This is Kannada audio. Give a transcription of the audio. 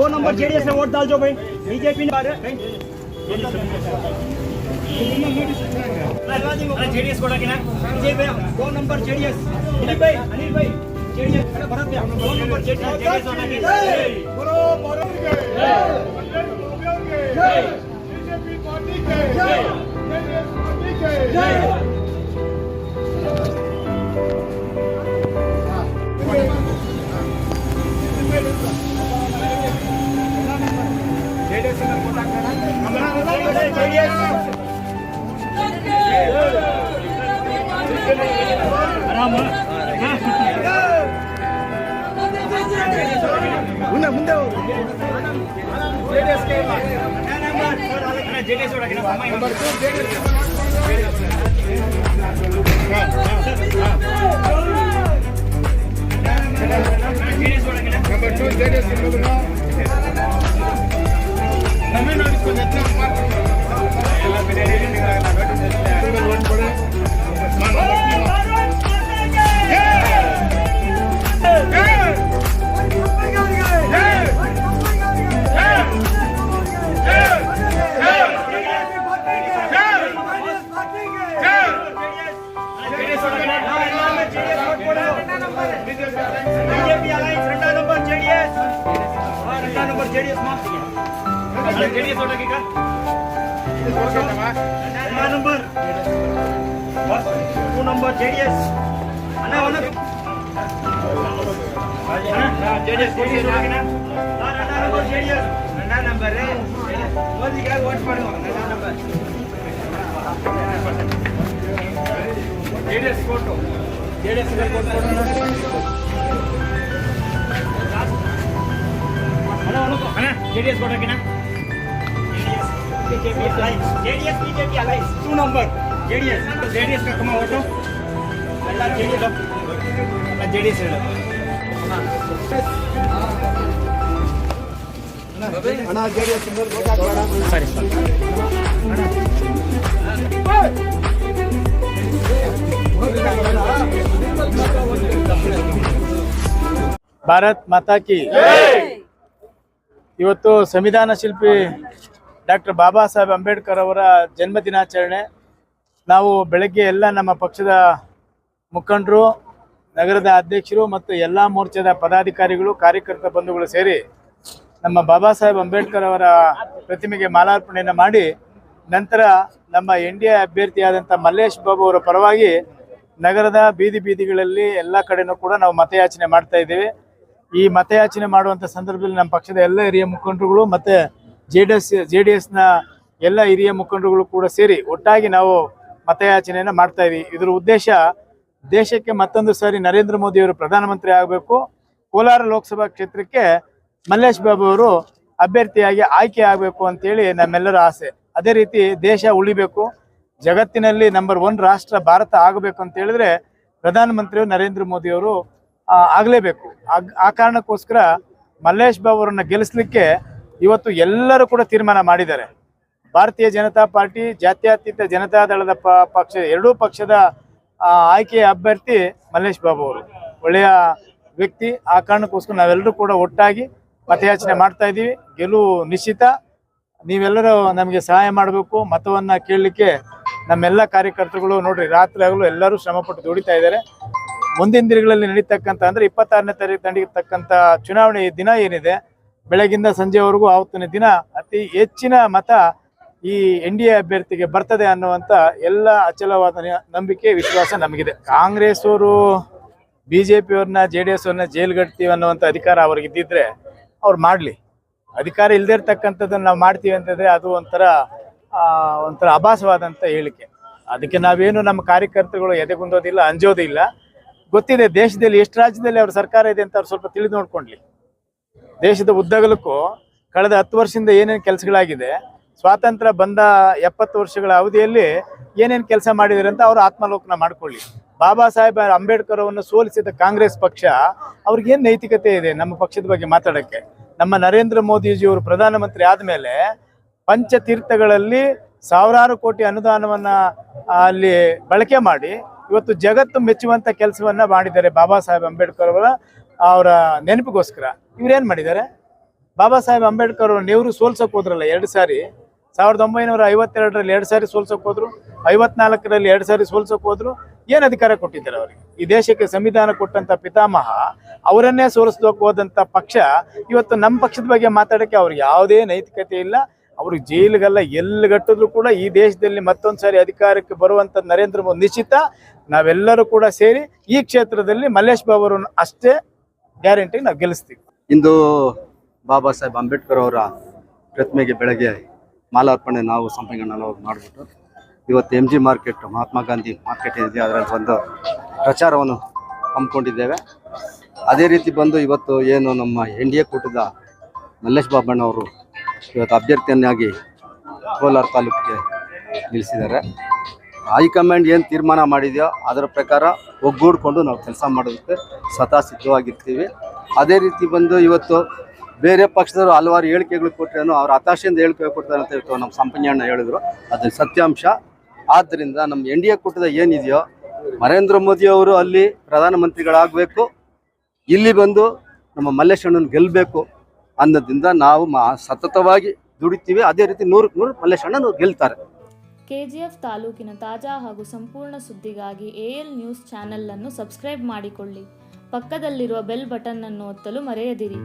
दो नंबर जेडीएस में वोट डाल दो भाई। बीजेपी ने जेडीएस को डाकिना विजय भैया दो नंबर जेडीएस। अनिल भाई अनिल भाई। जेडीएस भरत भैया दो नंबर जेडीएस। को के जय। जय। बीजेपी पार्टी के। ఉందా ముందే JDS number two JDS Tamil Nadu కొంచెం बीजेपी अलायंस रट्टा नंबर जेडीएस रट्टा नंबर जेडीएस माफ़ किया जेडीएस और लगेगा रट्टा नंबर बस टू नंबर जेडीएस अन्ना वन जेडीएस कोई ना रट्टा नंबर जेडीएस रट्टा नंबर मोदी का वोट पड़ो रट्टा number photo J D S photo ಅಣ್ಣ ಜೆ ಡಿ ಎಸ್ ಫೋಟೋ ಹಾಕಿನ J D S BJP alliance two number J D S J D S ಕರ್ಕೊಂಬ ಓಟು ಎಲ್ಲ ಜೆ ಡಿ ಎಸ್ ಎಲ್ಲ ಜೆ ಡಿ ಎಸ್ ಹೇಳು ಅಣ್ಣ ಜೆ ಡಿ ಎಸ್ ಸರಿ ಸರಿ ಅಣ್ಣ ಭಾರತ್ ಮಾತಾ ಕಿ ಇವತ್ತು ಸಂವಿಧಾನ ಶಿಲ್ಪಿ ಡಾಕ್ಟರ್ ಬಾಬಾ ಸಾಹೇಬ್ ಅಂಬೇಡ್ಕರ್ ಅವರ ಜನ್ಮ ದಿನಾಚರಣೆ ನಾವು ಬೆಳಗ್ಗೆ ಎಲ್ಲ ನಮ್ಮ ಪಕ್ಷದ ಮುಖಂಡರು, ನಗರದ ಅಧ್ಯಕ್ಷರು ಮತ್ತು ಎಲ್ಲ ಮೋರ್ಚಾದ ಪದಾಧಿಕಾರಿಗಳು, ಕಾರ್ಯಕರ್ತ ಬಂಧುಗಳು ಸೇರಿ ನಮ್ಮ ಬಾಬಾ ಸಾಹೇಬ್ ಅಂಬೇಡ್ಕರ್ ಅವರ ಪ್ರತಿಮೆಗೆ ಮಾಲಾರ್ಪಣೆಯನ್ನು ಮಾಡಿ, ನಂತರ ನಮ್ಮ ಎನ್ ಡಿ ಎ ಅಭ್ಯರ್ಥಿಯಾದಂಥ ಮಲ್ಲೇಶ್ ಬಾಬು ಅವರ ಪರವಾಗಿ ನಗರದ ಬೀದಿ ಬೀದಿಗಳಲ್ಲಿ ಎಲ್ಲ ಕಡೆನೂ ಕೂಡ ನಾವು ಮತಯಾಚನೆ ಮಾಡ್ತಾ ಇದ್ದೇವೆ. ಈ ಮತಯಾಚನೆ ಮಾಡುವಂಥ ಸಂದರ್ಭದಲ್ಲಿ ನಮ್ಮ ಪಕ್ಷದ ಎಲ್ಲ ಹಿರಿಯ ಮುಖಂಡರುಗಳು ಮತ್ತು ಜೆ ಡಿ ಎಸ್ ಜೆ ಎಲ್ಲ ಹಿರಿಯ ಮುಖಂಡರುಗಳು ಕೂಡ ಸೇರಿ ಒಟ್ಟಾಗಿ ನಾವು ಮತಯಾಚನೆಯನ್ನು ಮಾಡ್ತಾ ಇದ್ದೀವಿ. ಇದರ ಉದ್ದೇಶ ದೇಶಕ್ಕೆ ಮತ್ತೊಂದು ಸಾರಿ ನರೇಂದ್ರ ಮೋದಿಯವರು ಪ್ರಧಾನಮಂತ್ರಿ ಆಗಬೇಕು. ಕೋಲಾರ ಲೋಕಸಭಾ ಕ್ಷೇತ್ರಕ್ಕೆ ಮಲ್ಲೇಶ್ ಬಾಬು ಅವರು ಅಭ್ಯರ್ಥಿಯಾಗಿ ಆಯ್ಕೆ ಆಗಬೇಕು ಅಂತೇಳಿ ನಮ್ಮೆಲ್ಲರ ಆಸೆ. ಅದೇ ರೀತಿ ದೇಶ ಉಳಿಬೇಕು. ಜಗತ್ತಿನಲ್ಲಿ ನಂಬರ್ ಒನ್ ರಾಷ್ಟ್ರ ಭಾರತ ಆಗಬೇಕು ಅಂತ ಹೇಳಿದ್ರೆ ಪ್ರಧಾನಮಂತ್ರಿಯವರು ನರೇಂದ್ರ ಮೋದಿ ಅವರು ಆಗಲೇಬೇಕು. ಆ ಕಾರಣಕ್ಕೋಸ್ಕರ ಮಲ್ಲೇಶ್ ಬಾಬು ಅವರನ್ನ ಗೆಲ್ಲಿಸ್ಲಿಕ್ಕೆ ಇವತ್ತು ಎಲ್ಲರೂ ಕೂಡ ತೀರ್ಮಾನ ಮಾಡಿದ್ದಾರೆ. ಭಾರತೀಯ ಜನತಾ ಪಾರ್ಟಿ, ಜಾತ್ಯತೀತ ಜನತಾ ದಳದ ಪ, ಪಕ್ಷ, ಎರಡೂ ಪಕ್ಷದ ಆಯ್ಕೆಯ ಅಭ್ಯರ್ಥಿ ಮಲ್ಲೇಶ್ ಬಾಬು ಅವರು. ಒಳ್ಳೆಯ ವ್ಯಕ್ತಿ. ಆ ಕಾರಣಕ್ಕೋಸ್ಕರ ನಾವೆಲ್ಲರೂ ಕೂಡ ಒಟ್ಟಾಗಿ ಮತಯಾಚನೆ ಮಾಡ್ತಾ ಇದ್ದೀವಿ. ಗೆಲುವು ನಿಶ್ಚಿತ. ನೀವೆಲ್ಲರೂ ನಮಗೆ ಸಹಾಯ ಮಾಡಬೇಕು. ಮತವನ್ನು ಕೇಳಲಿಕ್ಕೆ ನಮ್ಮೆಲ್ಲ ಕಾರ್ಯಕರ್ತರುಗಳು ನೋಡ್ರಿ, ರಾತ್ರಿ ಆಗಲು ಎಲ್ಲರೂ ಶ್ರಮಪಟ್ಟು ದುಡಿತಾ ಇದ್ದಾರೆ. ಮುಂದಿನ ದಿನಗಳಲ್ಲಿ ನಡೀತಕ್ಕಂಥ ಅಂದ್ರೆ ಇಪ್ಪತ್ತಾರನೇ ತಾರೀಕು ನಡೀತಕ್ಕಂಥ ಚುನಾವಣೆ ದಿನ ಏನಿದೆ, ಬೆಳಗಿಂದ ಸಂಜೆವರೆಗೂ ಆವತ್ತಿನ ದಿನ ಅತಿ ಹೆಚ್ಚಿನ ಮತ ಈ ಎನ್ ಡಿ ಎ ಅಭ್ಯರ್ಥಿಗೆ ಬರ್ತದೆ ಅನ್ನುವಂಥ ಎಲ್ಲ ಅಚಲವಾದ ನಂಬಿಕೆ, ವಿಶ್ವಾಸ ನಮಗಿದೆ. ಕಾಂಗ್ರೆಸ್ ಅವರು ಬಿ ಜೆ ಪಿಯವ್ರನ್ನ ಜೆ ಡಿ ಎಸ್ ಅವ್ರನ್ನ ಜೈಲ್ಗಡ್ತೀವಿ ಅನ್ನುವಂಥ ಅಧಿಕಾರ ಅವ್ರಿಗೆ ಇದ್ದಿದ್ರೆ ಅವ್ರು ಮಾಡಲಿ. ಅಧಿಕಾರ ಇಲ್ಲದೆ ಇರ್ತಕ್ಕಂಥದ್ದನ್ನು ನಾವು ಮಾಡ್ತೀವಿ ಅಂತಂದರೆ ಅದು ಒಂಥರ ಒಂಥರ ಅಭಾಸವಾದಂಥ ಹೇಳಿಕೆ. ಅದಕ್ಕೆ ನಾವೇನು ನಮ್ಮ ಕಾರ್ಯಕರ್ತರುಗಳು ಎದೆಗುಂದೋದಿಲ್ಲ, ಅಂಜೋದಿಲ್ಲ. ಗೊತ್ತಿದೆ, ದೇಶದಲ್ಲಿ ಎಷ್ಟು ರಾಜ್ಯದಲ್ಲಿ ಅವ್ರ ಸರ್ಕಾರ ಇದೆ ಅಂತ ಅವ್ರು ಸ್ವಲ್ಪ ತಿಳಿದು ನೋಡ್ಕೊಂಡ್ಲಿ. ದೇಶದ ಉದ್ದಗಲಕ್ಕೂ ಕಳೆದ ಹತ್ತು ವರ್ಷದಿಂದ ಏನೇನು ಕೆಲಸಗಳಾಗಿದೆ, ಸ್ವಾತಂತ್ರ್ಯ ಬಂದ ಎಪ್ಪತ್ತು ವರ್ಷಗಳ ಅವಧಿಯಲ್ಲಿ ಏನೇನು ಕೆಲಸ ಮಾಡಿದ್ದಾರೆ ಅಂತ ಅವರು ಆತ್ಮಾಲೋಕನ ಮಾಡ್ಕೊಳ್ಳಿ. ಬಾಬಾ ಸಾಹೇಬ್ ಅಂಬೇಡ್ಕರ್ ಅವರನ್ನು ಸೋಲಿಸಿದ ಕಾಂಗ್ರೆಸ್ ಪಕ್ಷ ಅವ್ರಿಗೇನು ನೈತಿಕತೆ ಇದೆ ನಮ್ಮ ಪಕ್ಷದ ಬಗ್ಗೆ ಮಾತಾಡೋಕ್ಕೆ? ನಮ್ಮ ನರೇಂದ್ರ ಮೋದಿಜಿಯವರು ಪ್ರಧಾನಮಂತ್ರಿ ಆದಮೇಲೆ ಪಂಚತೀರ್ಥಗಳಲ್ಲಿ ಸಾವಿರಾರು ಕೋಟಿ ಅನುದಾನವನ್ನ ಅಲ್ಲಿ ಬಳಕೆ ಮಾಡಿ ಇವತ್ತು ಜಗತ್ತು ಮೆಚ್ಚುವಂತ ಕೆಲಸವನ್ನ ಮಾಡಿದ್ದಾರೆ ಬಾಬಾ ಸಾಹೇಬ್ ಅಂಬೇಡ್ಕರ್ ಅವರ ಅವರ ನೆನಪಿಗೋಸ್ಕರ. ಇವ್ರೇನ್ ಮಾಡಿದ್ದಾರೆ? ಬಾಬಾ ಸಾಹೇಬ್ ಅಂಬೇಡ್ಕರ್ ಅವರು ನೆವರು ಸೋಲ್ಸಕ್ ಹೋದ್ರಲ್ಲ ಎರಡು ಸಾರಿ? ಸಾವಿರದ ಒಂಬೈನೂರ ಐವತ್ತೆರಡರಲ್ಲಿ ಎರಡು ಸಾರಿ ಸೋಲ್ಸಕ್ ಹೋದ್ರು, ಐವತ್ನಾಲ್ಕರಲ್ಲಿ ಎರಡು ಸಾರಿ ಸೋಲ್ಸಕ್ ಹೋದ್ರು. ಏನು ಅಧಿಕಾರ ಕೊಟ್ಟಿದ್ದಾರೆ ಅವರಿಗೆ? ಈ ದೇಶಕ್ಕೆ ಸಂವಿಧಾನ ಕೊಟ್ಟಂತ ಪಿತಾಮಹ ಅವರನ್ನೇ ಸೋಲಿಸ್ದೋಕ್ ಹೋದಂತ ಪಕ್ಷ ಇವತ್ತು ನಮ್ಮ ಪಕ್ಷದ ಬಗ್ಗೆ ಮಾತಾಡಕ್ಕೆ ಅವ್ರಿಗೆ ಯಾವುದೇ ನೈತಿಕತೆ ಇಲ್ಲ. ಅವರು ಜೈಲಿಗೆಲ್ಲ, ಎಲ್ಲಿ ಗಟ್ಟಿದ್ರು ಕೂಡ ಈ ದೇಶದಲ್ಲಿ ಮತ್ತೊಂದು ಸಾರಿ ಅಧಿಕಾರಕ್ಕೆ ಬರುವಂತ ನರೇಂದ್ರ ಮೋದಿ ನಿಶ್ಚಿತ. ನಾವೆಲ್ಲರೂ ಕೂಡ ಸೇರಿ ಈ ಕ್ಷೇತ್ರದಲ್ಲಿ ಮಲ್ಲೇಶ್ ಬಾಬು ಅವರನ್ನು ಅಷ್ಟೇ ಗ್ಯಾರಂಟಿ ನಾವು ಗೆಲ್ಲಿಸ್ತೀವಿ. ಇಂದು ಬಾಬಾ ಸಾಹೇಬ್ ಅಂಬೇಡ್ಕರ್ ಅವರ ಪ್ರತಿಮೆಗೆ ಬೆಳಗ್ಗೆ ಮಾಲಾರ್ಪಣೆ ನಾವು ಸಂಪಂಗನ ನಾವು ಮಾಡಿಬಿಟ್ಟು, ಇವತ್ತು M G market Mahatma Gandhi market ಏನಿದೆ ಅದರಲ್ಲಿ ಒಂದು ಪ್ರಚಾರವನ್ನು ಹಮ್ಮಿಕೊಂಡಿದ್ದೇವೆ. ಅದೇ ರೀತಿ ಬಂದು ಇವತ್ತು ಏನು ನಮ್ಮ ಎನ್ ಡಿ ಎ ಕೂಟದ ಮಲ್ಲೇಶ್ ಬಾಬಣ್ಣವರು ಇವತ್ತು ಅಭ್ಯರ್ಥಿಯನ್ನಾಗಿ ಕೋಲಾರ ತಾಲೂಕಿಗೆ ನಿಲ್ಲಿಸಿದ್ದಾರೆ. ಹೈಕಮಾಂಡ್ ಏನು ತೀರ್ಮಾನ ಮಾಡಿದೆಯೋ ಅದರ ಪ್ರಕಾರ ಒಗ್ಗೂಡ್ಕೊಂಡು ನಾವು ಕೆಲಸ ಮಾಡೋದಕ್ಕೆ ಸದಾ ಸಿದ್ಧವಾಗಿರ್ತೀವಿ ಅದೇ ರೀತಿ ಬಂದು ಇವತ್ತು ಬೇರೆ ಪಕ್ಷದವರು ಹಲವಾರು ಹೇಳಿಕೆಗಳು ಕೊಟ್ಟರೇನು ಅವ್ರ ಹತಾಶೆಯಿಂದ ಹೇಳಿಕೆ ಕೊಡ್ತಾರೆ ಅಂತ ಇವತ್ತು ನಮ್ಮ ಸಂಪನ್ಯಣ್ಣ ಹೇಳಿದ್ರು. ಅದು ಸತ್ಯಾಂಶ. ಆದ್ದರಿಂದ ನಮ್ಮ ಎನ್ ಡಿ ಎ ಕೂಟದ ಏನಿದೆಯೋ ನರೇಂದ್ರ ಮೋದಿ ಅವರು ಅಲ್ಲಿ ಪ್ರಧಾನಮಂತ್ರಿಗಳಾಗಬೇಕು. ಇಲ್ಲಿ ಬಂದು ನಮ್ಮ ಮಲ್ಲೇಶಣ್ಣನ ಗೆಲ್ಲಬೇಕು ಅನ್ನೋದ್ರಿಂದ ನಾವು ಸತತವಾಗಿ ದುಡಿತೀವಿ. ಅದೇ ರೀತಿ ನೂರಕ್ಕೆ ನೂರು ಮಲ್ಲೇಶಣ್ಣ ಗೆಲ್ತಾರೆ. ಕೆಜಿಎಫ್ ತಾಲೂಕಿನ ತಾಜಾ ಹಾಗೂ ಸಂಪೂರ್ಣ ಸುದ್ದಿಗಾಗಿ ಎಎಲ್ ನ್ಯೂಸ್ ಚಾನೆಲ್ ಅನ್ನು ಸಬ್ಸ್ಕ್ರೈಬ್ ಮಾಡಿಕೊಳ್ಳಿ. ಪಕ್ಕದಲ್ಲಿರುವ ಬೆಲ್ ಬಟನ್ ಅನ್ನು ಒತ್ತಲು ಮರೆಯದಿರಿ.